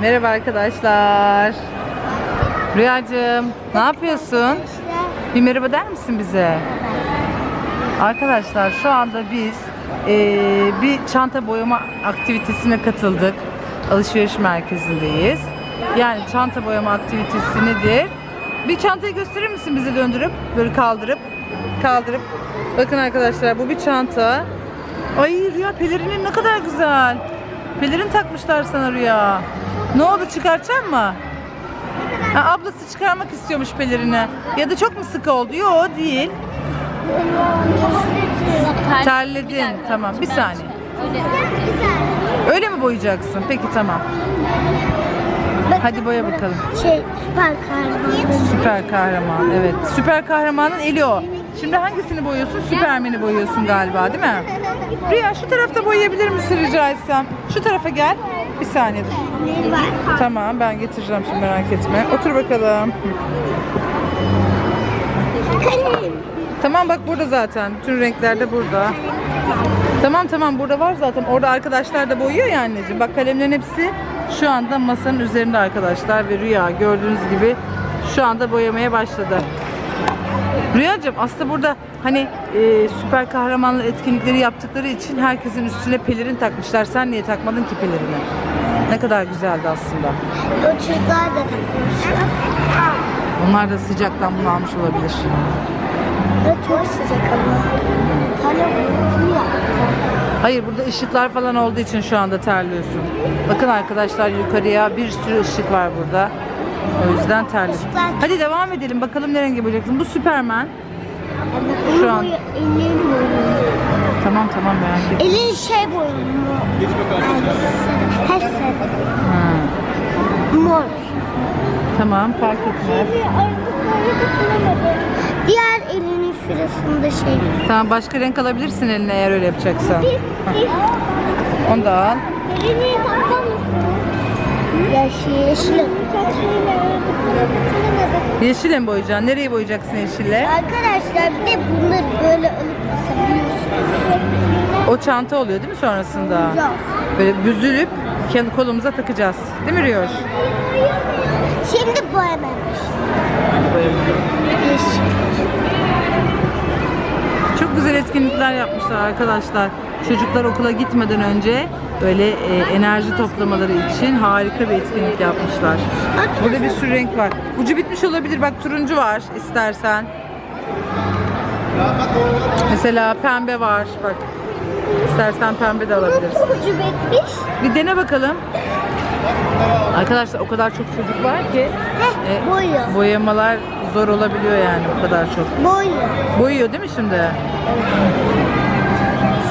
Merhaba arkadaşlar. Rüyacığım ne yapıyorsun? Bir merhaba der misin bize? Arkadaşlar şu anda biz eee, bir çanta boyama aktivitesine katıldık. Alışveriş merkezindeyiz. Yani çanta boyama aktivitesi nedir? Bir çantayı gösterir misin bize döndürüp böyle kaldırıp kaldırıp bakın arkadaşlar bu bir çanta. Ay Rüya pelerinin ne kadar güzel. Pelerin takmışlar sana Rüya. Ne oldu çıkartacak mı? Ha, ablası çıkarmak istiyormuş pelerini. Ya da çok mu sıkı oldu? Yok değil. Terledin. Tamam bir saniye. Öyle mi boyayacaksın? Peki tamam. Hadi boya bakalım. Şey süper kahraman. Süper kahraman. Evet. Süper kahramanın eli o. Şimdi hangisini boyuyorsun? Süpermen'i boyuyorsun galiba değil mi? Rüya şu tarafta boyayabilir misin rica etsem? Şu tarafa gel. Bir saniye? Tamam ben getireceğim şimdi merak etme. Otur bakalım. Tamam bak burada zaten. Bütün renkler de burada. Tamam tamam burada var zaten. Orada arkadaşlar da boyuyor ya anneciğim. Bak kalemlerin hepsi şu anda masanın üzerinde arkadaşlar ve Rüya gördüğünüz gibi şu anda boyamaya başladı. Rüyacığım aslında burada hani e, süper kahramanlı etkinlikleri yaptıkları için herkesin üstüne pelerin takmışlar. Sen niye takmadın ki pelerini? Ne kadar güzeldi aslında. O çocuklar da takmış. Onlar da sıcaktan bunu almış olabilir. O çok sıcak ama. Ya. Hayır burada ışıklar falan olduğu için şu anda terliyorsun. Bakın arkadaşlar yukarıya bir sürü ışık var burada. O yüzden. Işıklar- Hadi devam edelim. Bakalım ne rengi boyayacaksın. Bu Süpermen. Şu an-. Tamam tamam merak etme. Elin şey boyuyor. Hesse. Ha, Mor. Tamam fark etmez. Diğer elinin şurasında şey. Tamam başka renk alabilirsin eline eğer öyle yapacaksan. Onu da al. Elini takar Yeşil, yeşil. Yeşille mi boyayacaksın? Nereyi boyayacaksın yeşille? Arkadaşlar bir de bunları böyle alıp asabiliyorsunuz. O çanta oluyor değil mi sonrasında? Yok. Böyle büzülüp kendi kolumuza takacağız. Değil mi Riyoş? Şimdi boyamamış. Yeşil. Güzel etkinlikler yapmışlar arkadaşlar. Çocuklar okula gitmeden önce böyle e, enerji toplamaları için harika bir etkinlik yapmışlar. Burada bir sürü renk var. Ucu bitmiş olabilir. Bak turuncu var istersen. Mesela pembe var. Bak. İstersen pembe de alabilirsin. Ucu bitmiş. Bir dene bakalım. Arkadaşlar o kadar çok çocuk var ki Heh, e, boyuyor. boyamalar zor olabiliyor yani bu kadar çok. Boyuyor. Boyuyor değil mi şimdi?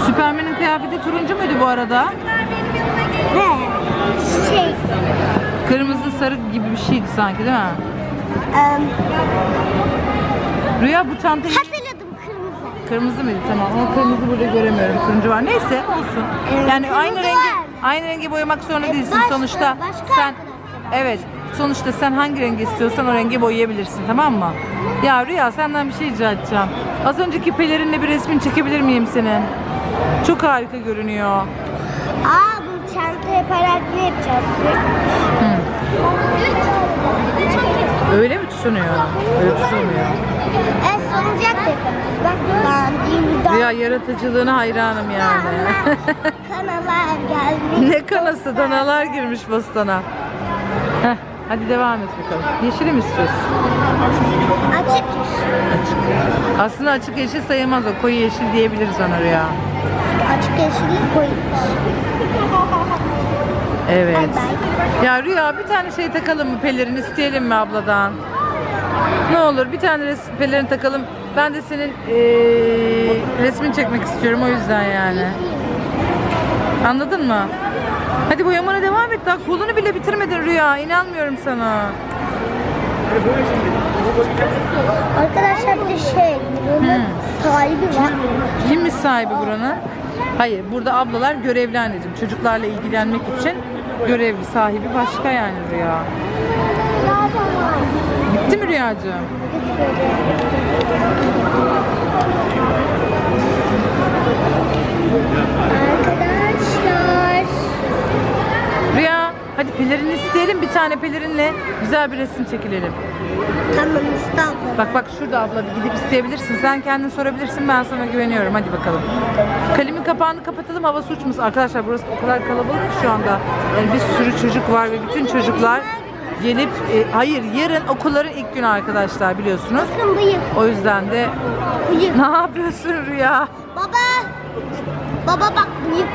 Süpermen'in kıyafeti turuncu muydu bu arada? He. Şey. Kırmızı sarı gibi bir şeydi sanki değil mi? em, Rüya bu çantayı... hatırladım kırmızı. Kırmızı mıydı? Tamam ama kırmızı burada göremiyorum. Turuncu var. Neyse olsun. Evet, Yani aynı kırmızı rengi var. aynı rengi boyamak zorunda E, değilsin başka- sonuçta. başka sen. Evet. Sonuçta sen hangi rengi istiyorsan o rengi boyayabilirsin tamam mı? Ya Rüya senden bir şey rica edeceğim. Az önceki pelerinle bir resmini çekebilir miyim senin? Çok harika görünüyor. Aa bu çanta yaparak ne yapacağız? Öyle mi tutunuyor? Öyle tutulmuyor. E salıncak da yaparız. Bak ben diyeyim Rüya yaratıcılığına hayranım yani. Kanalar gelmiş. ne kanası danalar girmiş bostana. Heh, hadi devam et bakalım. Yeşili mi istiyorsun? Açık. Aslında açık yeşil sayılmaz o. Koyu yeşil diyebiliriz ona Rüya. Açık yeşillik koymuş. Evet. Ya Rüya bir tane şey takalım mı pelerin isteyelim mi abladan? Ne olur bir tane res- pelerin takalım. Ben de senin eee resmini çekmek istiyorum o yüzden yani. Anladın mı? Hadi boyamana devam et. Daha kolunu bile bitirmedin Rüya. İnanmıyorum sana. Arkadaşlar bir de şey, bunun sahibi var. Kimmiş sahibi buranın? Hayır, burada ablalar görevli anneciğim. Çocuklarla ilgilenmek için görevli sahibi başka yani Rüya. Bitti mi Rüyacığım? Arkadaşlar. Hadi pelerin isteyelim bir tane pelerinle güzel bir resim çekilelim. Tamam İstanbul. Bak bak şurada abla bir gidip isteyebilirsin. Sen kendin sorabilirsin ben sana güveniyorum. Hadi bakalım. Kalemin kapağını kapatalım havası uçmasın. Arkadaşlar burası o kadar kalabalık ki şu anda. Yani bir sürü çocuk var ve bütün çocuklar gelip e, hayır yarın okulların ilk günü arkadaşlar biliyorsunuz. Bıyık. O yüzden de Bıyık. ne yapıyorsun Rüya? Baba. Baba bak bıyık.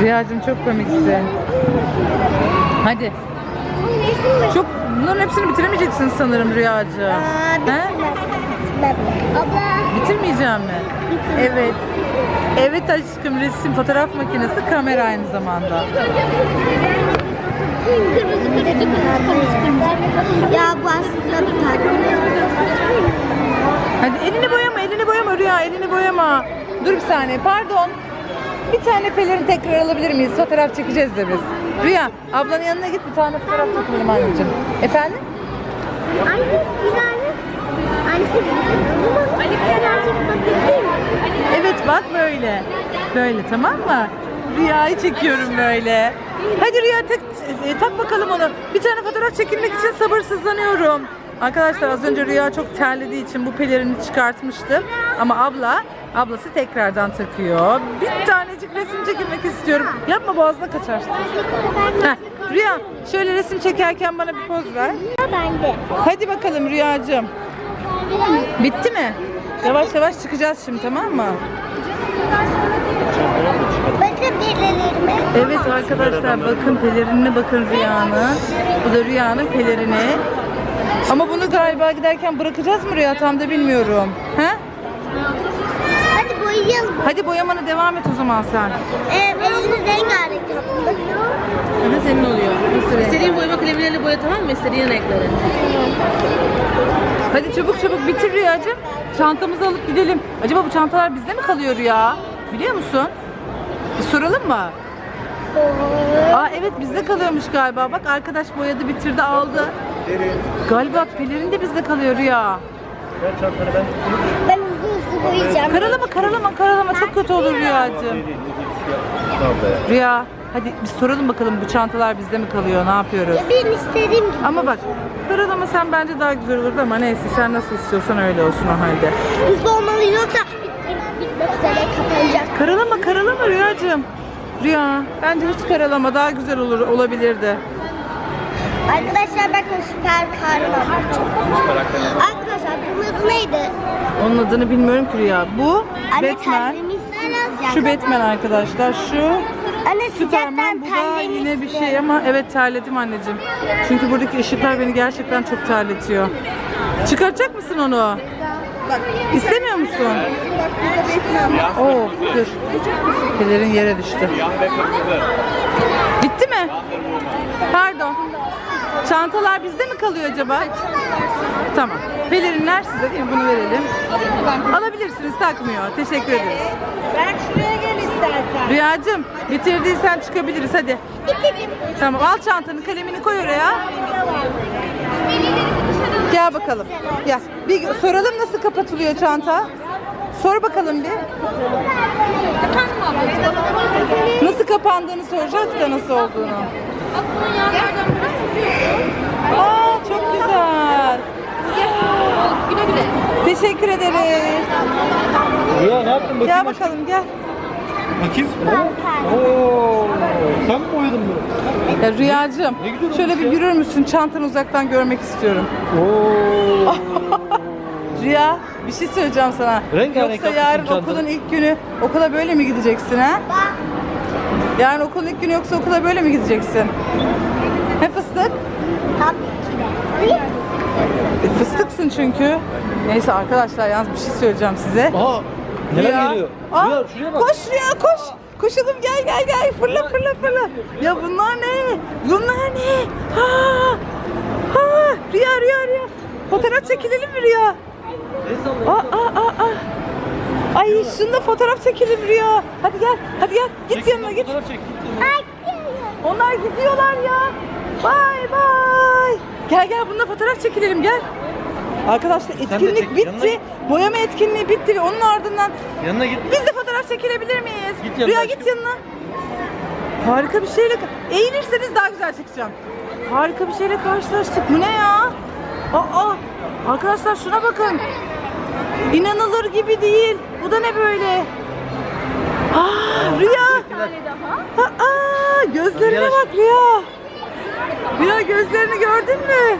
Rüyacığım çok komiksin. Hadi. Çok bunların hepsini bitiremeyeceksin sanırım Rüyacığım. Aa, bitirmez. Baba. Bitirmeyeceğim mi? Evet. Evet aşkım resim fotoğraf makinesi kamera aynı zamanda. Kırmızı kırmızı kırmızı Ya bu aslında bir tane. Hadi elini boyama elini boyama Rüya elini boyama. Dur bir saniye pardon. Bir tane pelerin tekrar alabilir miyiz? Fotoğraf çekeceğiz de biz. Rüya ablanın yanına git bir tane fotoğraf çekelim anneciğim. Efendim? Anne bir tane. Anne. Birazcık bakayım. Evet bak böyle. Böyle tamam mı? Rüyayı çekiyorum böyle. Hadi Rüya tak, e, tak bakalım onu. Bir tane fotoğraf çekilmek için sabırsızlanıyorum. Arkadaşlar az önce Rüya çok terlediği için bu pelerini çıkartmıştı. Ama abla, ablası tekrardan takıyor. Bir tanecik resim çekilmek istiyorum. Yapma boğazına kaçarsın. Heh, Rüya şöyle resim çekerken bana bir poz ver. Bende. Hadi bakalım Rüyacığım. Bitti mi? Yavaş yavaş çıkacağız şimdi tamam mı? Bakın birilerime. Evet arkadaşlar bakın pelerinine bakın Rüya'nın. Bu da Rüya'nın pelerini. Ama bunu galiba giderken bırakacağız mı Rüya tam da bilmiyorum. He? Hadi boyayalım. Hadi boyamana devam et o zaman sen. Ee, elini rengarenk yaptım. Ne senin oluyor? Nasıl İstediğin boyama kalemleriyle boya tamam mı? İstediğin renkleri. Hadi çabuk çabuk bitir Rüyacığım. Çantamızı alıp gidelim. Acaba bu çantalar bizde mi kalıyor Rüya? Biliyor musun? Bir soralım mı? Aa evet bizde kalıyormuş galiba. Bak arkadaş boyadı bitirdi aldı. Galiba pelerin de bizde kalıyor Rüya. Ben hızlı boyayacağım. Karalama karalama karalama çok kötü olur Rüyacığım. Rüya hadi biz soralım bakalım bu çantalar bizde mi kalıyor ne yapıyoruz? Ben istediğim gibi. Ama bak karalama sen bence daha güzel olurdu ama neyse sen nasıl istiyorsan öyle olsun o halde. Hızlı olmalı yoksa bit- bitmek üzere kapanacak. Karalama karalama Rüyacığım. Rüya bence hiç karalama daha güzel olur olabilirdi. Arkadaşlar bakın süper kahraman. Arkadaşlar bunun adı neydi? Onun adını bilmiyorum ki Rüya. Bu Anne Batman. Şu Batman arkadaşlar. Şu Anne Superman. sıcaktan Bu da yine bir şey ama evet terledim anneciğim. Çünkü buradaki ışıklar beni gerçekten çok terletiyor. Çıkartacak mısın onu? İstemiyor musun? Oo, dur. Pelerin yere düştü. Bitti mi? Pardon. Çantalar bizde mi kalıyor acaba? Tamam. Pelerinler size değil mi? Bunu verelim. Alabilirsiniz takmıyor. Teşekkür ederiz. Ben şuraya gel istersen. Rüyacığım bitirdiysen çıkabiliriz hadi. Bitirdim. Tamam al çantanı kalemini koy oraya. Gel bakalım. Gel. Bir soralım nasıl kapatılıyor çanta. Sor bakalım bir. Nasıl kapandığını soracak da nasıl olduğunu. Aklının yanlardan biraz sıkıyorsun. Aa çok güzel. Güle güle. Teşekkür ederiz. Ya ne yaptın bakayım? Gel bakalım gel. Bakayım. Oo. Sen mi boyadın bunu? Ya Rüyacığım Ne güzel şöyle olmuş bir ya. yürür müsün? Çantanı uzaktan görmek istiyorum. Oo. Rüya bir şey söyleyeceğim sana. Rengarenk Yoksa yapmışsın yarın çantanı. okulun ilk günü okula böyle mi gideceksin ha? Yarın okulun ilk günü yoksa okula böyle mi gideceksin? He fıstık? Tabii ki de. E, fıstıksın çünkü. Neyse arkadaşlar yalnız bir şey söyleyeceğim size. Aha. Neler Rüya. geliyor? Aa, Rüya şuraya bak. Koş Rüya koş. Koşalım gel gel gel fırla fırla fırla. Ya bunlar ne? Bunlar ne? Ha! Ha! Rüya Rüya Rüya. Fotoğraf çekilelim mi Rüya? Aa aa aa aa. Ay şunda fotoğraf çekelim Rüya. Hadi gel hadi gel. Git Çek, yanına git. Fotoğraf çek. Ay, Onlar gidiyorlar ya. Bay bay. Gel gel bununla fotoğraf çekilelim gel. Arkadaşlar etkinlik çek, yanına bitti. git. Boyama etkinliği bitti ve onun ardından Yanına git. biz de fotoğraf çekilebilir miyiz? Git yanına Rüya aşkım. git yanına. Harika bir şeyle eğilirseniz daha güzel çekeceğim. Harika bir şeyle karşılaştık. Bu ne ya? Aa, arkadaşlar şuna bakın. İnanılır gibi değil. Bu da ne böyle? Aa, Rüya. Aa, gözlerine Yavaş. bak Rüya. Rüya gözlerini gördün mü?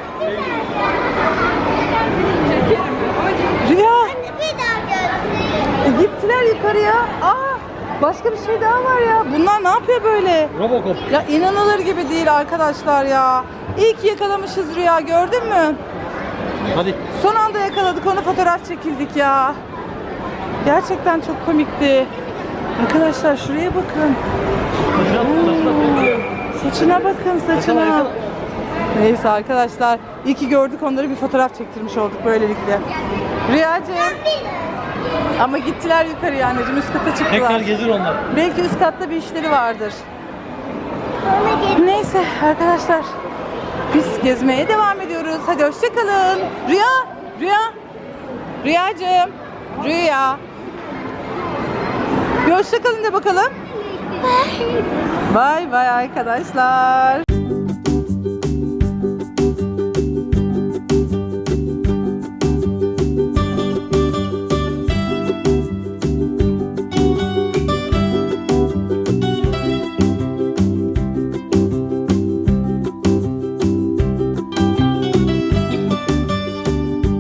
Rüya. Bir. E, gittiler yukarıya. Aa, başka bir şey daha var ya. Bunlar ne yapıyor böyle? Robocop. Ya inanılır gibi değil arkadaşlar ya. İyi ki yakalamışız Rüya gördün mü? Hadi. Son anda yakaladık onu fotoğraf çekildik ya. Gerçekten çok komikti. Arkadaşlar şuraya bakın. Saçına bakın saçına. Neyse arkadaşlar iyi ki gördük onları bir fotoğraf çektirmiş olduk böylelikle. Rüyacığım. Ama gittiler yukarıya anneciğim üst kata çıktılar. Tekrar gezir onlar. Belki üst katta bir işleri vardır. Neyse arkadaşlar biz gezmeye devam ediyoruz. Hadi hoşçakalın. Rüya, Rüya, Rüyacığım, Rüya. Bir hoşçakalın de bakalım. Bay bay arkadaşlar.